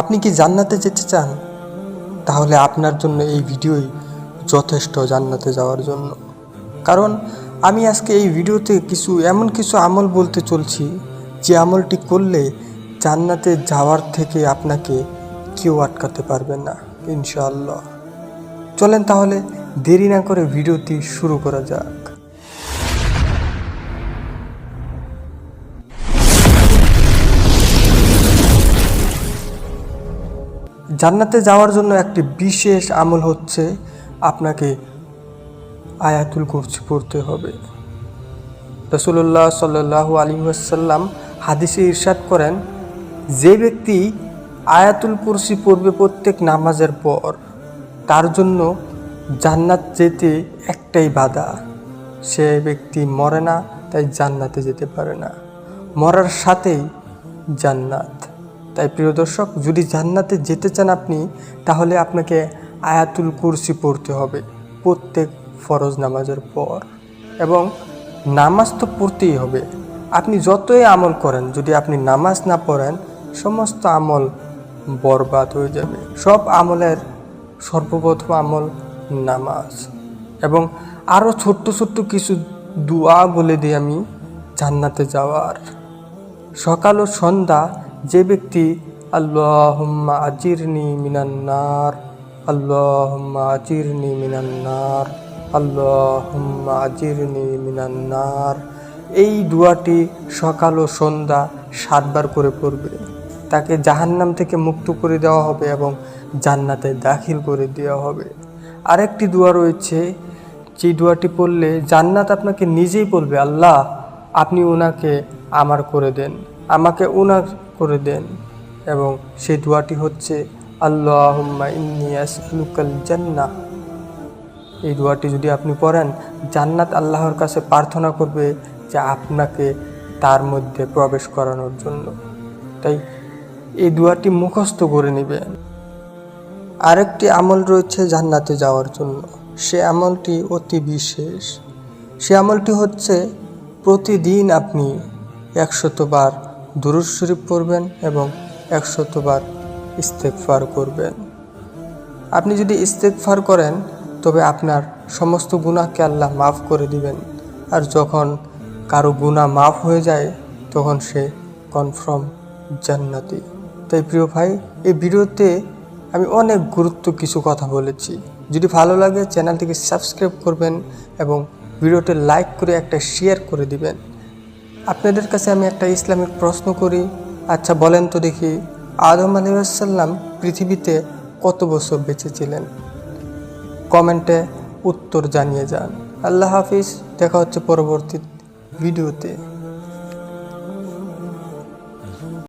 আপনি কি জান্নাতে যেতে চান? তাহলে আপনার জন্য এই ভিডিওই যথেষ্ট জান্নাতে যাওয়ার জন্য। কারণ আমি আজকে এই ভিডিওতে কিছু, এমন কিছু আমল বলতে চলছি, যে আমলটি করলে জান্নাতে যাওয়ার থেকে আপনাকে কেউ আটকাতে পারবে না, ইনশাআল্লাহ। চলেন তাহলে দেরি না করে ভিডিওটি শুরু করা যাক। জান্নাতে যাওয়ার জন্য একটি বিশেষ আমল হচ্ছে আপনাকে আয়াতুল কুরসি পড়তে হবে। রসুল্লাহ সাল্লাহ আলী ওয়াসাল্লাম হাদিসে ইরশাদ করেন, যে ব্যক্তি আয়াতুল কুরসি পড়বে প্রত্যেক নামাজের পর, তার জন্য জান্নাত যেতে একটাই বাধা, সে ব্যক্তি মরে না, তাই জান্নাতে যেতে পারে না। মরার সাথেই জান্নাত। তাই প্রিয় দর্শক, যদি জান্নাতে যেতে চান আপনি, তাহলে আপনাকে আয়াতুল কুরসি পড়তে হবে প্রত্যেক ফরজ নামাজের পর। এবং নামাজ তো পড়তেই হবে। আপনি যতই আমল করেন, যদি আপনি নামাজ না পড়েন, সমস্ত আমল বরবাদ হয়ে যাবে। সব আমলের সর্বপ্রথম আমল নামাজ। এবং আরও ছোট্ট ছোট্ট কিছু দোয়া বলে দিই আমি, জান্নাতে যাওয়ার। সকাল ও সন্ধ্যা যে ব্যক্তি, আল্লাহুম্মা আজিরনি মিনান্নার আল্লাহুম্মা আজিরনি মিনান্নার আল্লাহুম্মা আজিরনি মিনান্নার এই দুয়াটি সকাল ও সন্ধ্যা সাতবার করে পড়বে। তাকে জাহান্নাম থেকে মুক্ত করে দেওয়া হবে এবং জান্নাতে দাখিল করে দেওয়া হবে। আরেকটি দোয়া রয়েছে, যে দোয়াটি পড়লে জান্নাত আপনাকে নিজেই বলবে, আল্লাহ, আপনি ওনাকে আমার করে দেন। আমাকে উনার করে দেন এবং সেই দোয়াটি হচ্ছে, আল্লাহুম্মা ইন্নি আসলুকাল জান্নাহ। এই দোয়াটি যদি আপনি পড়েন, জান্নাত আল্লাহর কাছে প্রার্থনা করবে যে আপনাকে তার মধ্যে প্রবেশ করানোর জন্য। তাই এই দোয়াটি মুখস্থ করে নেবেন। আরেকটি আমল রয়েছে জান্নাতে যাওয়ার জন্য। সে আমলটি অতি বিশেষ। সে আমলটি হচ্ছে, প্রতিদিন আপনি একশতবার দুরুদ শরীফ পড়বেন এবং একশতবার ইস্তেকফার করবেন। আপনি যদি ইস্তেকফার করেন, তবে আপনার সমস্ত গুণাকে আল্লাহ মাফ করে দিবেন। আর যখন কারও গুণা মাফ হয়ে যায়, তখন সে কনফার্ম জান্নাতি। তাই প্রিয় ভাই, এই ভিডিওতে আমি অনেক গুরুত্ব কিছু কথা বলেছি। যদি ভালো লাগে, চ্যানেলটিকে সাবস্ক্রাইব করবেন এবং ভিডিওতে লাইক করে একটা শেয়ার করে দিবেন। আপনাদের কাছে আমি একটা ইসলামিক প্রশ্ন করি। আচ্ছা বলেন তো দেখি, আদম আলিবাসাল্লাম পৃথিবীতে কত বছর বেঁচে ছিলেন? কমেন্টে উত্তর জানিয়ে যান। আল্লাহ হাফিজ, দেখা হচ্ছে পরবর্তী ভিডিওতে।